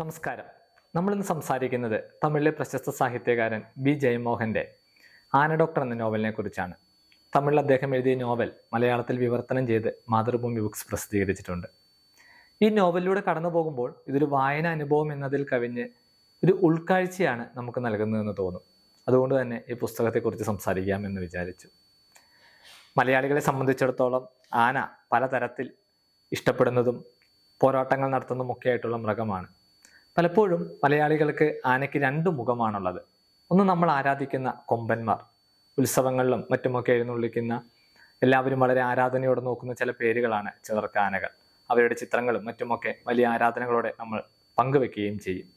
നമസ്കാരം. നമ്മളിന്ന് സംസാരിക്കുന്നത് തമിഴിലെ പ്രശസ്ത സാഹിത്യകാരൻ ബി ജയമോഹന്റെ ആന ഡോക്ടർ എന്ന നോവലിനെ കുറിച്ചാണ്. തമിഴിൽ അദ്ദേഹം എഴുതിയ നോവൽ മലയാളത്തിൽ വിവർത്തനം ചെയ്ത് മാതൃഭൂമി ബുക്സ് പ്രസിദ്ധീകരിച്ചിട്ടുണ്ട്. ഈ നോവലിലൂടെ കടന്നു പോകുമ്പോൾ ഇതൊരു വായന അനുഭവം എന്നതിൽ കവിഞ്ഞ് ഒരു ഉൾക്കാഴ്ചയാണ് നമുക്ക് നൽകുന്നതെന്ന് തോന്നും. അതുകൊണ്ട് തന്നെ ഈ പുസ്തകത്തെക്കുറിച്ച് സംസാരിക്കാം എന്ന് വിചാരിച്ചു. മലയാളികളെ സംബന്ധിച്ചിടത്തോളം ആന പലതരത്തിൽ ഇഷ്ടപ്പെടുന്നതും പോരാട്ടങ്ങൾ നടത്തുന്നതുമൊക്കെ ആയിട്ടുള്ള മൃഗമാണ്. പലപ്പോഴും മലയാളികൾക്ക് ആനയ്ക്ക് രണ്ട് മുഖമാണുള്ളത്. ഒന്ന് നമ്മൾ ആരാധിക്കുന്ന കൊമ്പന്മാർ. ഉത്സവങ്ങളിലും മറ്റുമൊക്കെ എഴുന്നള്ളിക്കുന്ന എല്ലാവരും വളരെ ആരാധനയോടെ നോക്കുന്ന ചില പേരുകളാണ് ചിലർക്ക് ആനകൾ അവരുടെ ചിത്രങ്ങളും മറ്റുമൊക്കെ വലിയ ആരാധനകളോടെ നമ്മൾ പങ്കുവെക്കുകയും ചെയ്യും.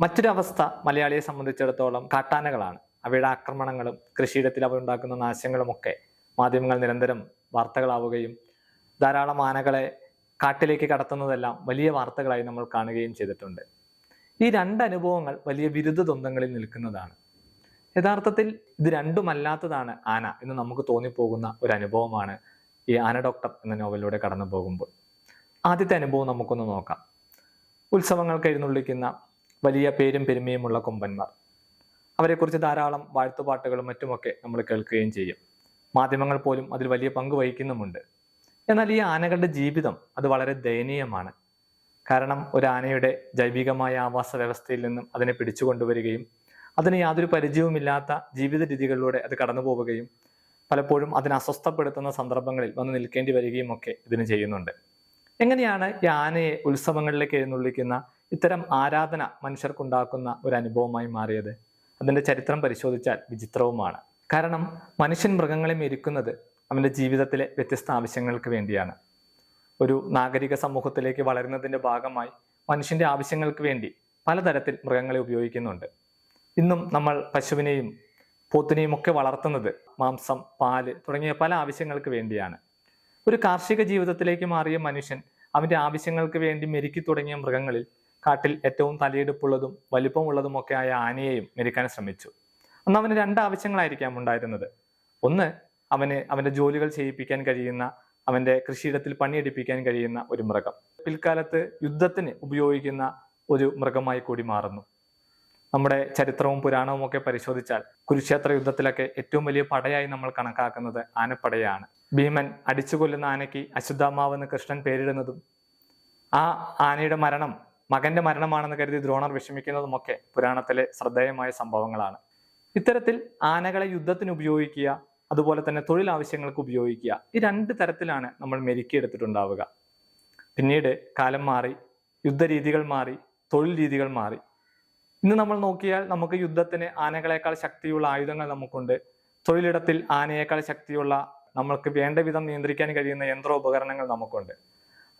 മറ്റൊരവസ്ഥ മലയാളിയെ സംബന്ധിച്ചിടത്തോളം കാട്ടാനകളാണ്. അവയുടെ ആക്രമണങ്ങളും കൃഷിയിടത്തിൽ അവ ഉണ്ടാക്കുന്ന നാശങ്ങളുമൊക്കെ മാധ്യമങ്ങൾ നിരന്തരം വാർത്തകളാവുകയും ധാരാളം ആനകളെ കാട്ടിലേക്ക് കടത്തുന്നതെല്ലാം വലിയ വാർത്തകളായി നമ്മൾ കാണുകയും ചെയ്തിട്ടുണ്ട്. ഈ രണ്ട് അനുഭവങ്ങൾ വലിയ വിരുദ്ധ ദ്വന്ദ്ങ്ങളിൽ നിൽക്കുന്നതാണ്. യഥാർത്ഥത്തിൽ ഇത് രണ്ടുമല്ലാത്തതാണ് ആന എന്ന് നമുക്ക് തോന്നിപ്പോകുന്ന ഒരു അനുഭവമാണ് ഈ ആന ഡോക്ടർ എന്ന നോവലിലൂടെ കടന്നു പോകുമ്പോൾ. ആദ്യത്തെ അനുഭവം നമുക്കൊന്ന് നോക്കാം. ഉത്സവങ്ങൾക്ക് എഴുന്നള്ളിക്കുന്ന വലിയ പേരും പെരുമയുമുള്ള കൊമ്പന്മാർ. അവരെക്കുറിച്ച് ധാരാളം വാഴ്ത്തുപാട്ടുകളും മറ്റുമൊക്കെ നമ്മൾ കേൾക്കുകയും ചെയ്യും. മാധ്യമങ്ങൾ പോലും അതിൽ വലിയ പങ്ക് വഹിക്കുന്നുമുണ്ട്. എന്നാൽ ഈ ആനകളുടെ ജീവിതം അത് വളരെ ദയനീയമാണ്. കാരണം ഒരു ആനയുടെ ജൈവികമായ ആവാസ വ്യവസ്ഥയിൽ നിന്നും അതിനെ പിടിച്ചുകൊണ്ടുവരികയും അതിന് യാതൊരു പരിചയവുമില്ലാത്ത ജീവിത രീതികളിലൂടെ അത് കടന്നു പോവുകയും പലപ്പോഴും അതിനെ അസ്വസ്ഥപ്പെടുത്തുന്ന സന്ദർഭങ്ങളിൽ വന്ന് നിൽക്കേണ്ടി വരികയും ഒക്കെ ഇതിന് ചെയ്യുന്നുണ്ട്. എങ്ങനെയാണ് ഈ ആനയെ ഉത്സവങ്ങളിലേക്ക് എഴുന്നള്ളിക്കുന്ന ഇത്തരം ആരാധന മനുഷ്യർക്കുണ്ടാക്കുന്ന ഒരു അനുഭവമായി മാറിയത്? അതിന്റെ ചരിത്രം പരിശോധിച്ചാൽ വിചിത്രവുമാണ്. കാരണം മനുഷ്യൻ മൃഗങ്ങളെ മെരുക്കുന്നത് അവന്റെ ജീവിതത്തിലെ വ്യത്യസ്ത ആവശ്യങ്ങൾക്ക് വേണ്ടിയാണ്. ഒരു നാഗരിക സമൂഹത്തിലേക്ക് വളരുന്നതിന്റെ ഭാഗമായി മനുഷ്യന്റെ ആവശ്യങ്ങൾക്ക് വേണ്ടി പലതരത്തിൽ മൃഗങ്ങളെ ഉപയോഗിക്കുന്നുണ്ട്. ഇന്നും നമ്മൾ പശുവിനെയും പോത്തിനെയും ഒക്കെ വളർത്തുന്നത് മാംസം പാൽ തുടങ്ങിയ പല ആവശ്യങ്ങൾക്ക് വേണ്ടിയാണ്. ഒരു കാർഷിക ജീവിതത്തിലേക്ക് മാറിയ മനുഷ്യൻ അവന്റെ ആവശ്യങ്ങൾക്ക് വേണ്ടി മെരുക്കി തുടങ്ങിയ മൃഗങ്ങളിൽ കാട്ടിൽ ഏറ്റവും തലയെടുപ്പുള്ളതും വലിപ്പമുള്ളതുമൊക്കെ ആയ ആനയെയും മെരുക്കാൻ ശ്രമിച്ചു. അന്ന് അവന് രണ്ട് ആവശ്യങ്ങളായിരിക്കാം ഉണ്ടായിരുന്നത്. ഒന്ന് അവന് അവന്റെ ജോലികൾ ചെയ്യിപ്പിക്കാൻ കഴിയുന്ന അവന്റെ കൃഷിയിടത്തിൽ പണിയെടുപ്പിക്കാൻ കഴിയുന്ന ഒരു മൃഗം. പിൽക്കാലത്ത് യുദ്ധത്തിന് ഉപയോഗിക്കുന്ന ഒരു മൃഗമായി കൂടി മാറുന്നു. നമ്മുടെ ചരിത്രവും പുരാണവും ഒക്കെ പരിശോധിച്ചാൽ കുരുക്ഷേത്ര യുദ്ധത്തിലൊക്കെ ഏറ്റവും വലിയ പടയായി നമ്മൾ കണക്കാക്കുന്നത് ആനപ്പടയാണ്. ഭീമൻ അടിച്ചു കൊല്ലുന്ന ആനയ്ക്ക് അശുദ്ധാമാവെന്ന് കൃഷ്ണൻ പേരിടുന്നതും ആ ആനയുടെ മരണം മകന്റെ മരണമാണെന്ന് കരുതി ദ്രോണർ വിഷമിക്കുന്നതുമൊക്കെ പുരാണത്തിലെ ശ്രദ്ധേയമായ സംഭവങ്ങളാണ്. ഇത്തരത്തിൽ ആനകളെ യുദ്ധത്തിന് ഉപയോഗിക്കുക അതുപോലെ തന്നെ തൊഴിലാവശ്യങ്ങൾക്ക് ഉപയോഗിക്കുക. ഈ രണ്ട് തരത്തിലാണ് നമ്മൾ മെരുക്കിയെടുത്തിട്ടുണ്ടാവുക പിന്നീട് കാലം മാറി യുദ്ധരീതികൾ മാറി തൊഴിൽ രീതികൾ മാറി. ഇന്ന് നമ്മൾ നോക്കിയാൽ നമുക്ക് യുദ്ധത്തിന് ആനകളെക്കാൾ ശക്തിയുള്ള ആയുധങ്ങൾ നമുക്കുണ്ട്. തൊഴിലിടത്തിൽ ആനയേക്കാൾ ശക്തിയുള്ള നമ്മൾക്ക് വേണ്ട വിധം നിയന്ത്രിക്കാൻ കഴിയുന്ന യന്ത്രോപകരണങ്ങൾ നമുക്കുണ്ട്.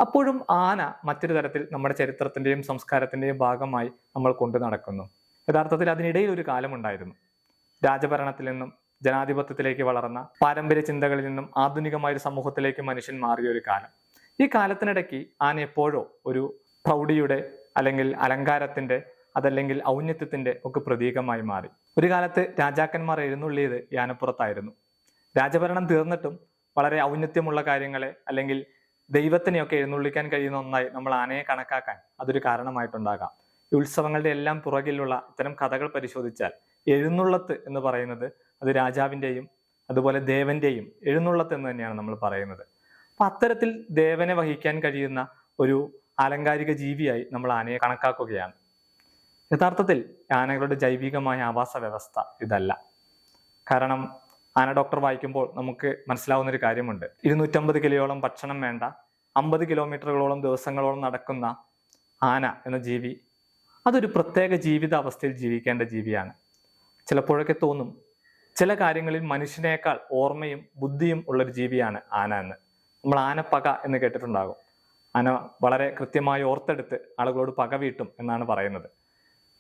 അപ്പോഴും ആന മറ്റൊരു തരത്തിൽ നമ്മുടെ ചരിത്രത്തിന്റെയും സംസ്കാരത്തിന്റെയും ഭാഗമായി നമ്മൾ കൊണ്ടു നടക്കുന്നു. യഥാർത്ഥത്തിൽ അതിനിടയിൽ ഒരു കാലമുണ്ടായിരുന്നു. രാജഭരണത്തിൽ നിന്നും ജനാധിപത്യത്തിലേക്ക് വളർന്ന പാരമ്പര്യ ചിന്തകളിൽ നിന്നും ആധുനികമായ ഒരു സമൂഹത്തിലേക്ക് മനുഷ്യൻ മാറിയ ഒരു കാലം. ഈ കാലത്തിനിടയ്ക്ക് ആന എപ്പോഴോ ഒരു പ്രൗഢിയുടെ അല്ലെങ്കിൽ അലങ്കാരത്തിന്റെ അതല്ലെങ്കിൽ ഔന്നത്യത്തിന്റെ ഒക്കെ പ്രതീകമായി മാറി. ഒരു കാലത്ത് രാജാക്കന്മാർ എഴുന്നള്ളിയത് ഈ ആനപ്പുറത്തായിരുന്നു. രാജഭരണം തീർന്നിട്ടും വളരെ ഔന്നത്യമുള്ള കാര്യങ്ങളെ അല്ലെങ്കിൽ ദൈവത്തിനെയൊക്കെ എഴുന്നള്ളിക്കാൻ കഴിയുന്ന ഒന്നായി നമ്മൾ ആനയെ കണക്കാക്കാൻ അതൊരു കാരണമായിട്ടുണ്ടാകാം. ഈ ഉത്സവങ്ങളുടെ എല്ലാം പുറകിലുള്ള ഇത്തരം കഥകൾ പരിശോധിച്ചാൽ എഴുന്നള്ളത്ത് എന്ന് പറയുന്നത് അത് രാജാവിന്റെയും അതുപോലെ ദേവന്റെയും എഴുന്നള്ളത്ത് എന്ന് തന്നെയാണ് നമ്മൾ പറയുന്നത്. അപ്പൊ അത്തരത്തിൽ ദേവനെ വഹിക്കാൻ കഴിയുന്ന ഒരു ആലങ്കാരിക ജീവിയായി നമ്മൾ ആനയെ കണക്കാക്കുകയാണ്. യഥാർത്ഥത്തിൽ ആനകളുടെ ജൈവികമായ ആവാസ വ്യവസ്ഥ ഇതല്ല. കാരണം ആന ഡോക്ടർ വായിക്കുമ്പോൾ നമുക്ക് മനസ്സിലാവുന്ന ഒരു കാര്യമുണ്ട്. ഇരുന്നൂറ്റമ്പത് കിലോയോളം ഭക്ഷണം വേണ്ട അമ്പത് കിലോമീറ്ററുകളോളം ദിവസങ്ങളോളം നടക്കുന്ന ആന എന്ന ജീവി അതൊരു പ്രത്യേക ജീവിത അവസ്ഥയിൽ ജീവിക്കേണ്ട ജീവിയാണ്. ചിലപ്പോഴൊക്കെ തോന്നും ചില കാര്യങ്ങളിൽ മനുഷ്യനേക്കാൾ ഓർമ്മയും ബുദ്ധിയും ഉള്ളൊരു ജീവിയാണ് ആന എന്ന്. നമ്മൾ ആനപ്പക എന്ന് കേട്ടിട്ടുണ്ടാകും. ആന വളരെ കൃത്യമായി ഓർത്തെടുത്ത് ആളുകളോട് പക വീട്ടും എന്നാണ് പറയുന്നത്.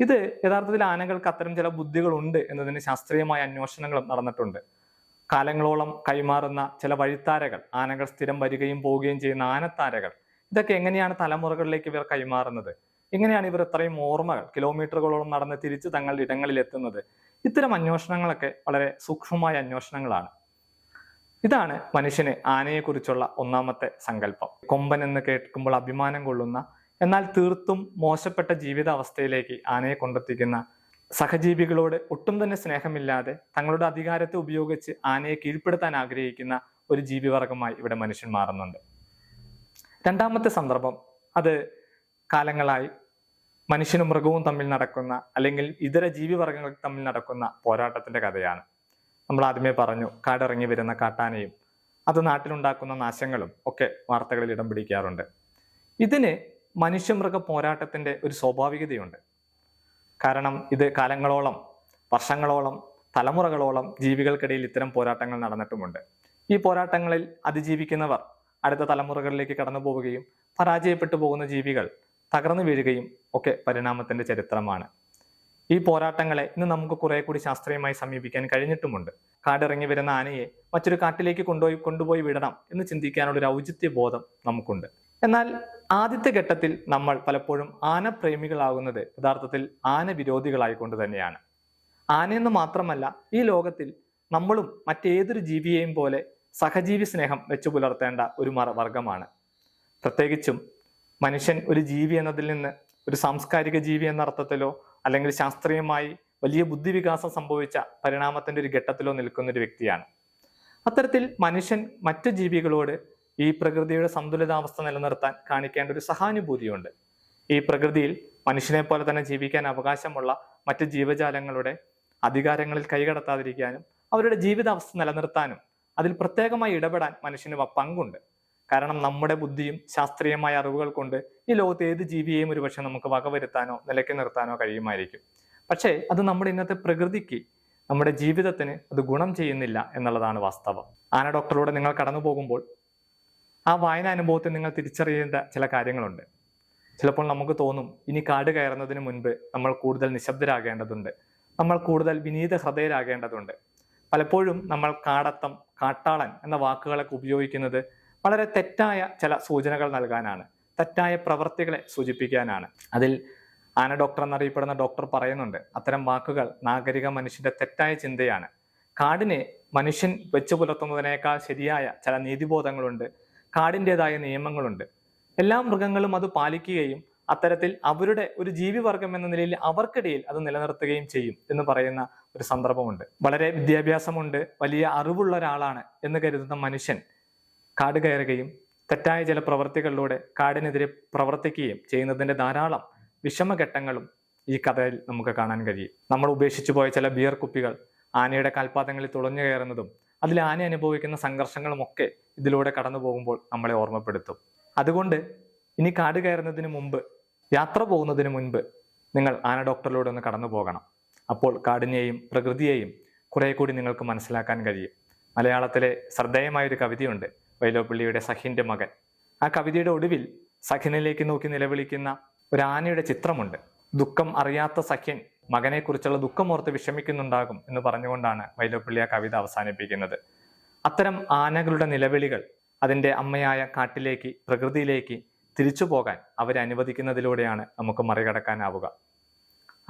ഇത് യഥാർത്ഥത്തിൽ ആനകൾക്ക് അത്തരം ചില ബുദ്ധികളുണ്ട് എന്നതിന് ശാസ്ത്രീയമായ അന്വേഷണങ്ങളും നടന്നിട്ടുണ്ട്. കാലങ്ങളോളം കൈമാറുന്ന ചില വഴിത്താരകൾ ആനകൾ സ്ഥിരം വരികയും പോവുകയും ചെയ്യുന്ന ആനത്താരകൾ ഇതൊക്കെ എങ്ങനെയാണ് തലമുറകളിലേക്ക് ഇവർ കൈമാറുന്നത്? എങ്ങനെയാണ് ഇവർ ഇത്രയും ഓർമ്മകൾ കിലോമീറ്ററുകളോളം നടന്ന് തിരിച്ച് തങ്ങളുടെ ഇടങ്ങളിൽ എത്തുന്നത്? ഇത്തരം അന്വേഷണങ്ങളൊക്കെ വളരെ സൂക്ഷ്മമായ അന്വേഷണങ്ങളാണ്. ഇതാണ് മനുഷ്യന് ആനയെക്കുറിച്ചുള്ള ഒന്നാമത്തെ സങ്കല്പം. കൊമ്പൻ എന്ന് കേൾക്കുമ്പോൾ അഭിമാനം കൊള്ളുന്ന എന്നാൽ തീർത്തും മോശപ്പെട്ട ജീവിതാവസ്ഥയിലേക്ക് ആനയെ കൊണ്ടെത്തിക്കുന്ന സഹജീവികളോട് ഒട്ടും തന്നെ സ്നേഹമില്ലാതെ തങ്ങളുടെ അധികാരത്തെ ഉപയോഗിച്ച് ആനയെ കീഴ്പ്പെടുത്താൻ ആഗ്രഹിക്കുന്ന ഒരു ജീവിവർഗമായി ഇവിടെ മനുഷ്യൻ മാറുന്നുണ്ട്. രണ്ടാമത്തെ സന്ദർഭം അത് കാലങ്ങളായി മനുഷ്യനും മൃഗവും തമ്മിൽ നടക്കുന്ന അല്ലെങ്കിൽ ഇതര ജീവിവർഗങ്ങൾ തമ്മിൽ നടക്കുന്ന പോരാട്ടത്തിന്റെ കഥയാണ്. നമ്മൾ ആദ്യമേ പറഞ്ഞു കാടിറങ്ങി വരുന്ന കാട്ടാനയും അത് നാട്ടിലുണ്ടാക്കുന്ന നാശങ്ങളും ഒക്കെ വാർത്തകളിൽ ഇടം പിടിക്കാറുണ്ട്. ഇതിന് മനുഷ്യമൃഗ പോരാട്ടത്തിന്റെ ഒരു സ്വാഭാവികതയുണ്ട്. കാരണം ഇത് കാലങ്ങളോളം വർഷങ്ങളോളം തലമുറകളോളം ജീവികൾക്കിടയിൽ ഇത്തരം പോരാട്ടങ്ങൾ നടന്നിട്ടുമുണ്ട്. ഈ പോരാട്ടങ്ങളിൽ അതിജീവിക്കുന്നവർ അടുത്ത തലമുറകളിലേക്ക് കടന്നു പോവുകയും പരാജയപ്പെട്ടു പോകുന്ന ജീവികൾ തകർന്നു വീഴുകയും ഒക്കെ പരിണാമത്തിന്റെ ചരിത്രമാണ്. ഈ പോരാട്ടങ്ങളെ ഇന്ന് നമുക്ക് കുറെ കൂടി ശാസ്ത്രീയമായി സമീപിക്കാൻ കഴിഞ്ഞിട്ടുമുണ്ട്. കാടിറങ്ങി വരുന്ന ആനയെ മറ്റൊരു കാട്ടിലേക്ക് കൊണ്ടുപോയി കൊണ്ടുപോയി വിടണം എന്ന് ചിന്തിക്കാനുള്ള ഒരു ഔചിത്യ ബോധം നമുക്കുണ്ട്. എന്നാൽ ആദ്യത്തെ ഘട്ടത്തിൽ നമ്മൾ പലപ്പോഴും ആന പ്രേമികളാകുന്നത് യഥാർത്ഥത്തിൽ ആന വിരോധികളായിക്കൊണ്ട് തന്നെയാണ്. ആനയെന്ന് മാത്രമല്ല ഈ ലോകത്തിൽ നമ്മളും മറ്റേതൊരു ജീവിയെയും പോലെ സഹജീവി സ്നേഹം വെച്ചു പുലർത്തേണ്ട ഒരു മറ വർഗമാണ് പ്രത്യേകിച്ചും മനുഷ്യൻ ഒരു ജീവി എന്നതിൽ നിന്ന് ഒരു സാംസ്കാരിക ജീവി എന്ന അർത്ഥത്തിലോ അല്ലെങ്കിൽ ശാസ്ത്രീയമായി വലിയ ബുദ്ധിവികാസം സംഭവിച്ച പരിണാമത്തിന്റെ ഒരു ഘട്ടത്തിലോ നിൽക്കുന്ന ഒരു വ്യക്തിയാണ്. അത്തരത്തിൽ മനുഷ്യൻ മറ്റു ജീവികളോട് ഈ പ്രകൃതിയുടെ സന്തുലിതാവസ്ഥ നിലനിർത്താൻ കാണിക്കേണ്ട ഒരു സഹാനുഭൂതിയുണ്ട്. ഈ പ്രകൃതിയിൽ മനുഷ്യനെ പോലെ തന്നെ ജീവിക്കാൻ അവകാശമുള്ള മറ്റ് ജീവജാലങ്ങളുടെ അധികാരങ്ങളിൽ കൈകടത്താതിരിക്കാനും അവരുടെ ജീവിതാവസ്ഥ നിലനിർത്താനും അതിൽ പ്രത്യേകമായി ഇടപെടാൻ മനുഷ്യന് പങ്കുണ്ട്. കാരണം നമ്മുടെ ബുദ്ധിയും ശാസ്ത്രീയമായ അറിവുകൾ കൊണ്ട് ഈ ലോകത്ത് ഏത് ജീവിയെയും ഒരുപക്ഷെ നമുക്ക് വകവരുത്താനോ നിലയ്ക്ക് നിർത്താനോ കഴിയുമായിരിക്കും. പക്ഷേ അത് നമ്മുടെ ഇന്നത്തെ പ്രകൃതിക്ക് നമ്മുടെ ജീവിതത്തിന് അത് ഗുണം ചെയ്യുന്നില്ല എന്നുള്ളതാണ് വാസ്തവം. ആന ഡോക്ടറിലൂടെ നിങ്ങൾ കടന്നു പോകുമ്പോൾ ആ വായന അനുഭവത്തിൽ നിങ്ങൾ തിരിച്ചറിയേണ്ട ചില കാര്യങ്ങളുണ്ട്. ചിലപ്പോൾ നമുക്ക് തോന്നും ഇനി കാട് കയറുന്നതിന് മുൻപ് നമ്മൾ കൂടുതൽ നിശബ്ദരാകേണ്ടതുണ്ട്. നമ്മൾ കൂടുതൽ വിനീത ഹൃദയരാകേണ്ടതുണ്ട് പലപ്പോഴും നമ്മൾ കാടത്തം കാട്ടാളൻ എന്ന വാക്കുകളൊക്കെ ഉപയോഗിക്കുന്നത് വളരെ തെറ്റായ ചില സൂചനകൾ നൽകാനാണ്. തെറ്റായ പ്രവൃത്തികളെ സൂചിപ്പിക്കാനാണ്. അതിൽ ആന ഡോക്ടർ എന്നറിയപ്പെടുന്ന ഡോക്ടർ പറയുന്നുണ്ട് അത്തരം വാക്കുകൾ നാഗരിക മനുഷ്യന്റെ തെറ്റായ ചിന്തയാണ്. കാടിനെ മനുഷ്യൻ വെച്ചു പുലർത്തുന്നതിനേക്കാൾ ശരിയായ ചില നീതിബോധങ്ങളുണ്ട് കാടിന്റെതായ നിയമങ്ങളുണ്ട്. എല്ലാ മൃഗങ്ങളും അത് പാലിക്കുകയും അത്തരത്തിൽ അവരുടെ ഒരു ജീവിവർഗം എന്ന നിലയിൽ അവർക്കിടയിൽ അത് നിലനിർത്തുകയും ചെയ്യും എന്ന് പറയുന്ന ഒരു സന്ദർഭമുണ്ട്. വളരെ വിദ്യാഭ്യാസമുണ്ട് വലിയ അറിവുള്ള ഒരാളാണ് എന്ന് കരുതുന്ന മനുഷ്യൻ കാട് കയറുകയും തെറ്റായ ചില പ്രവൃത്തികളിലൂടെ കാടിനെതിരെ പ്രവർത്തിക്കുകയും ചെയ്യുന്നതിന്റെ ധാരാളം വിഷമഘട്ടങ്ങളും ഈ കഥയിൽ നമുക്ക് കാണാൻ കഴിയും. നമ്മൾ ഉപേക്ഷിച്ചു പോയ ചില ബിയർ കുപ്പികൾ ആനയുടെ കാൽപാദങ്ങളിൽ തുളഞ്ഞു കയറുന്നതും അതിൽ ആന അനുഭവിക്കുന്ന സംഘർഷങ്ങളുമൊക്കെ ഇതിലൂടെ കടന്നു പോകുമ്പോൾ നമ്മളെ ഓർമ്മപ്പെടുത്തും. അതുകൊണ്ട് ഇനി കാട് കയറുന്നതിന് മുമ്പ് യാത്ര പോകുന്നതിന് മുൻപ് നിങ്ങൾ ആന ഡോക്ടറിലൂടെ ഒന്ന് കടന്നു പോകണം. അപ്പോൾ കാടിനെയും പ്രകൃതിയെയും കുറെ കൂടി നിങ്ങൾക്ക് മനസ്സിലാക്കാൻ കഴിയും. മലയാളത്തിലെ ശ്രദ്ധേയമായൊരു കവിതയുണ്ട്. വൈലോപ്പിള്ളിയുടെ സഖിന്റെ മകൻ. ആ കവിതയുടെ ഒടുവിൽ സഖിനിലേക്ക് നോക്കി നിലവിളിക്കുന്ന ഒരു ആനയുടെ ചിത്രമുണ്ട്. ദുഃഖം അറിയാത്ത സഖ്യൻ മകനെക്കുറിച്ചുള്ള ദുഃഖമോർത്ത് വിഷമിക്കുന്നുണ്ടാകും എന്ന് പറഞ്ഞുകൊണ്ടാണ് വൈലോപ്പിള്ളി ആ കവിത അവസാനിപ്പിക്കുന്നത്. അത്തരം ആനകളുടെ നിലവിളികൾ അതിന്റെ അമ്മയായ കാട്ടിലേക്ക് പ്രകൃതിയിലേക്ക് തിരിച്ചു പോകാൻ അവരെ അനുവദിക്കുന്നതിലൂടെയാണ് നമുക്ക് മറികടക്കാനാവുക.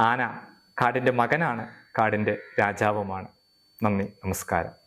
ആന കാടിന്റെ മകനാണ് കാടിന്റെ രാജാവുമാണ്. നന്ദി നമസ്കാരം.